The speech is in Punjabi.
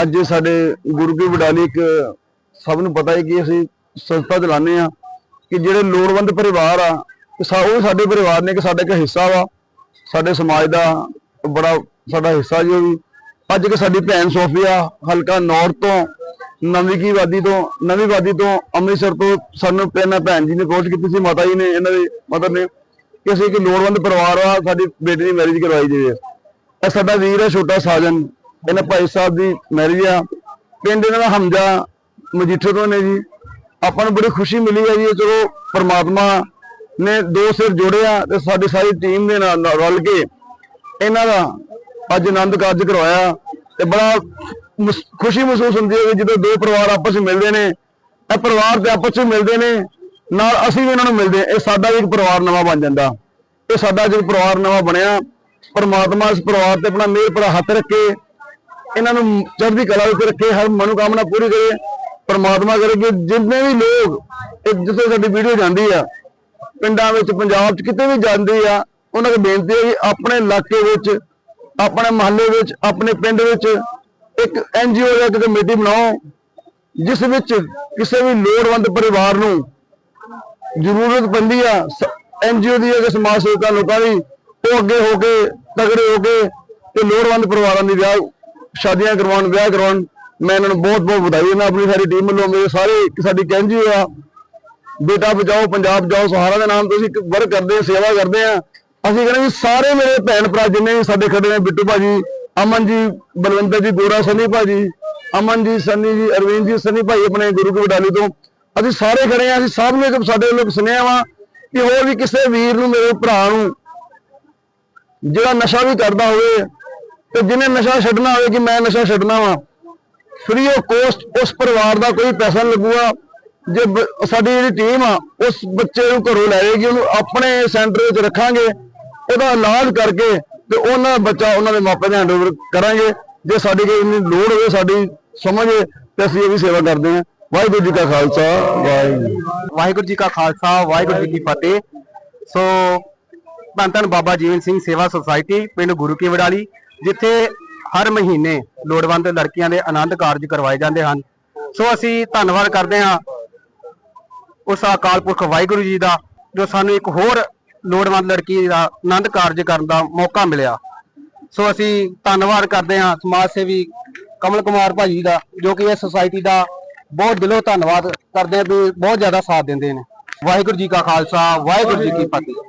ਅੱਜ ਸਾਡੇ ਗੁਰੂ ਕੀ ਵਡਾਲੀ ਇੱਕ ਸਭ ਨੂੰ ਪਤਾ ਹੈ ਕਿ ਅਸੀਂ ਸੰਸਥਾ ਚਲਾਉਂਦੇ ਆ ਕਿ ਜਿਹੜੇ ਲੋੜਵੰਦ ਪਰਿਵਾਰ ਆ ਉਹ ਸਾਡੇ ਪਰਿਵਾਰ ਨੇ ਕਿ ਸਾਡਾ ਇੱਕ ਹਿੱਸਾ ਵਾ, ਸਾਡੇ ਸਮਾਜ ਦਾ ਬੜਾ ਸਾਡਾ ਹਿੱਸਾ ਜੀ ਉਹ ਵੀ। ਅੱਜ ਕਿ ਸਾਡੀ ਭੈਣ ਸੋਫੀਆ ਹਲਕਾ ਨੌਰ ਤੋਂ ਨਵੀਂ ਕੀ ਵਾਦੀ ਤੋਂ ਨਵੀਂ ਵਾਦੀ ਤੋਂ ਅੰਮ੍ਰਿਤਸਰ ਤੋਂ ਸਾਨੂੰ ਪਹਿਲਾਂ ਭੈਣ ਜੀ ਨੇ ਕੋਸ਼ਿਸ਼ ਕੀਤੀ ਸੀ, ਮਾਤਾ ਜੀ ਨੇ, ਇਹਨਾਂ ਦੇ ਮਦਰ ਨੇ, ਕਿ ਅਸੀਂ ਇੱਕ ਲੋੜਵੰਦ ਪਰਿਵਾਰ ਆ, ਸਾਡੀ ਬੇਟੀ ਦੀ ਮੈਰਿਜ ਕਰਵਾਈ ਜਾਵੇ। ਇਹ ਸਾਡਾ ਵੀਰ ਹੈ, ਛੋਟਾ ਸਾਜਨ। ਇਹਨਾਂ ਭਾਈ ਸਾਹਿਬ ਦੀ ਮੈਰਿਜ ਆ। ਪਿੰਡ ਇਹਨਾਂ ਦਾ ਹਮਜਾ, ਮਜੀਠੇ ਤੋਂ ਨੇ ਜੀ। ਆਪਾਂ ਨੂੰ ਬੜੀ ਖੁਸ਼ੀ ਮਿਲੀ ਹੈ ਜੀ, ਇਹ ਚਲੋ ਪਰਮਾਤਮਾ ਨੇ ਦੋ ਸਿਰ ਜੋੜਿਆ ਤੇ ਸਾਡੀ ਸਾਰੀ ਟੀਮ ਦੇ ਨਾਲ ਰਲ ਕੇ ਇਹਨਾਂ ਦਾ ਅੱਜ ਆਨੰਦ ਕਾਰਜ ਕਰਵਾਇਆ। ਤੇ ਬੜਾ ਖੁਸ਼ੀ ਮਹਿਸੂਸ ਹੁੰਦੀ ਹੈ ਕਿ ਜਦੋਂ ਦੋ ਪਰਿਵਾਰ ਆਪਸ ਵਿੱਚ ਮਿਲਦੇ ਨੇ ਇਹ ਪਰਿਵਾਰ ਦੇ ਆਪਸ ਵਿੱਚ ਮਿਲਦੇ ਨੇ, ਨਾਲ ਅਸੀਂ ਵੀ ਉਹਨਾਂ ਨੂੰ ਮਿਲਦੇ ਹਾਂ। ਇਹ ਸਾਡਾ ਵੀ ਇੱਕ ਪਰਿਵਾਰ ਨਵਾਂ ਬਣ ਜਾਂਦਾ। ਇਹ ਸਾਡਾ ਜਿਹੜਾ ਪਰਿਵਾਰ ਨਵਾਂ ਬਣਿਆ, ਪਰਮਾਤਮਾ ਇਸ ਪਰਿਵਾਰ ਤੇ ਆਪਣਾ ਮਿਹਰ ਭਰਾ ਹੱਥ ਰੱਖੇ। ਇਹਨਾਂ ਨੂੰ ਚੜ੍ਹਦੀ ਕਲਾ ਵਿੱਚ ਰੱਖੇ, ਹਰ ਮਨੋਕਾਮਨਾ ਪੂਰੀ ਕਰੇ, ਪਰਮਾਤਮਾ ਕਰੇ ਕਿ ਜਿੰਨੇ ਵੀ ਲੋਕ ਇਹ ਜਿੱਥੇ ਸਾਡੀ ਵੀਡੀਓ ਜਾਂਦੀ ਆ, ਪਿੰਡਾਂ ਵਿੱਚ, ਪੰਜਾਬ 'ਚ ਕਿਤੇ ਵੀ ਜਾਂਦੀ ਆ, ਉਹਨਾਂ ਨੂੰ ਬੇਨਤੀ ਹੈ ਕਿ ਆਪਣੇ ਇਲਾਕੇ ਵਿੱਚ, ਆਪਣੇ ਮਹੱਲੇ ਵਿੱਚ, ਆਪਣੇ ਪਿੰਡ ਵਿੱਚ ਇੱਕ ਐਨਜੀਓ ਜਾਂ ਇੱਕ ਕਮੇਟੀ ਬਣਾਓ, ਜਿਸ ਵਿੱਚ ਕਿਸੇ ਵੀ ਲੋੜਵੰਦ ਪਰਿਵਾਰ ਨੂੰ ਜ਼ਰੂਰਤ ਪੈਂਦੀ ਆ ਐਨਜੀਓ ਦੀ ਜਾਂ ਸਮਾਜ ਸੇਵਕਾਂ ਲੋਕਾਂ ਦੀ, ਉਹ ਅੱਗੇ ਹੋ ਕੇ, ਤਗੜੇ ਹੋ ਕੇ ਤੇ ਲੋੜਵੰਦ ਪਰਿਵਾਰਾਂ ਦੀ ਵਿਆਹ ਸ਼ਾਦੀਆਂ ਕਰਵਾਉਣ, ਵਿਆਹ ਕਰਵਾਉਣ, ਮੈਂ ਇਹਨਾਂ ਨੂੰ ਬਹੁਤ ਬਹੁਤ ਵਧਾਈ ਦਿੰਦਾ ਆਪਣੀ ਸਾਰੀ ਟੀਮ ਵੱਲੋਂ, ਮੇਰੇ ਸਾਰੇ ਇੱਕ ਸਾਡੀ ਐਨਜੀਓ ਆ। ਬੇਟਾ ਬਚਾਓ, ਪੰਜਾਬ ਜਾਓ ਸਹਾਰਾ ਦੇ ਨਾਮ ਤੋਂ ਅਸੀਂ ਵਰਕ ਕਰਦੇ ਹਾਂ ਸੇਵਾ ਕਰਦੇ ਆ। ਅਸੀਂ ਕਹਿੰਦੇ ਵੀ ਸਾਰੇ ਮੇਰੇ ਭੈਣ ਭਰਾ ਜਿੰਨੇ ਵੀ ਸਾਡੇ ਖੜੇ ਨੇ, ਬਿੱਟੂ ਭਾਜੀ, ਅਮਨ ਜੀ, ਬਲਵੰਦਰ ਜੀ, ਗੋਰਾ ਸਨੀ ਭਾਜੀ, ਅਮਨ ਜੀ, ਸਨੀ ਜੀ, ਅਰਵਿੰਦ ਜੀ, ਸਨੀ ਭਾਈ ਆਪਣੇ ਗੁਰੂ ਕੀ ਵਡਾਲੀ ਤੋਂ। ਅਸੀਂ ਸਾਰੇ ਖੜੇ ਆ, ਅਸੀਂ ਸਭ ਨੂੰ ਇੱਕ ਸਾਡੇ ਲੋਕ ਸੁਣਿਆ ਵਾ ਕਿ ਹੋਰ ਵੀ ਕਿਸੇ ਵੀਰ ਨੂੰ, ਮੇਰੇ ਭਰਾ ਨੂੰ ਜਿਹੜਾ ਨਸ਼ਾ ਵੀ ਕਰਦਾ ਹੋਵੇ ਤੇ ਜਿਹਨੇ ਨਸ਼ਾ ਛੱਡਣਾ ਹੋਵੇ ਕਿ ਮੈਂ ਨਸ਼ਾ ਛੱਡਣਾ ਵਾ ਫ੍ਰੀ ਆਫ ਕੋਸਟ ਉਸ ਪਰਿਵਾਰ ਦਾ ਕੋਈ ਪੈਸਾ ਨਹੀਂ ਲੱਗੂਗਾ। ਜੇ ਸਾਡੀ ਜਿਹੜੀ ਟੀਮ ਆ, ਉਸ ਬੱਚੇ ਨੂੰ ਘਰੋਂ ਲੈ ਜਾਏਗੀ, ਉਹਨੂੰ ਆਪਣੇ ਸੈਂਟਰ ਵਿੱਚ ਰੱਖਾਂਗੇ, ਉਹਦਾ ਇਲਾਜ ਕਰਕੇ ਤੇ ਉਹਨਾਂ ਬੱਚਾ ਉਹਨਾਂ ਦੇ ਮਾਪੇ ਦੇ ਹੈਂਡਓਵਰ ਕਰਾਂਗੇ। ਜੇ ਸਾਡੀ ਕੋਈ ਇੰਨੀ ਲੋੜ ਹੋਵੇ, ਸਾਡੀ ਸਮਝ ਤੇ ਅਸੀਂ ਇਹ ਵੀ ਸੇਵਾ ਕਰਦੇ ਹਾਂ। ਵਾਹਿਗੁਰੂ ਜੀ ਕਾ ਖਾਲਸਾ, ਵਾਹਿਗੁਰੂ। ਵਾਹਿਗੁਰੂ ਜੀ ਕਾ ਖਾਲਸਾ, ਵਾਹਿਗੁਰੂ ਜੀ ਕੀ ਫਤਿਹ। ਸੋ, ਧੰਨ ਧੰਨ ਬਾਬਾ ਜੀਵਨ ਸਿੰਘ ਸੇਵਾ ਸੁਸਾਇਟੀ, ਪਿੰਡ ਗੁਰੂ ਕੀ ਵਡਾਲੀ। ਜਿੱਥੇ ਹਰ ਮਹੀਨੇ ਲੋੜਵੰਦ ਲੜਕੀਆਂ ਦੇ ਆਨੰਦ ਕਾਰਜ ਕਰਵਾਏ ਜਾਂਦੇ ਹਨ। ਸੋ ਅਸੀਂ ਧੰਨਵਾਦ ਕਰਦੇ ਹਾਂ ਉਸ ਅਕਾਲ ਪੁਰਖ ਵਾਹਿਗੁਰੂ ਜੀ ਦਾ, ਜੋ ਸਾਨੂੰ ਇੱਕ ਹੋਰ ਲੋੜਵੰਦ ਲੜਕੀ ਦਾ ਆਨੰਦ ਕਾਰਜ ਕਰਨ ਦਾ ਮੌਕਾ ਮਿਲਿਆ। ਸੋ ਅਸੀਂ ਧੰਨਵਾਦ ਕਰਦੇ ਹਾਂ ਸਮਾਜ ਸੇਵੀ ਕਮਲ ਕੁਮਾਰ ਭਾਜੀ ਦਾ, ਜੋ ਕਿ ਇਸ ਸੁਸਾਇਟੀ ਦਾ ਬਹੁਤ ਦਿਲੋਂ ਧੰਨਵਾਦ ਕਰਦੇ ਹਾਂ ਵੀ ਬਹੁਤ ਜ਼ਿਆਦਾ ਸਾਥ ਦਿੰਦੇ ਨੇ। ਵਾਹਿਗੁਰੂ ਜੀ ਕਾ ਖਾਲਸਾ, ਵਾਹਿਗੁਰੂ ਜੀ ਕੀ ਫਤਿਹ।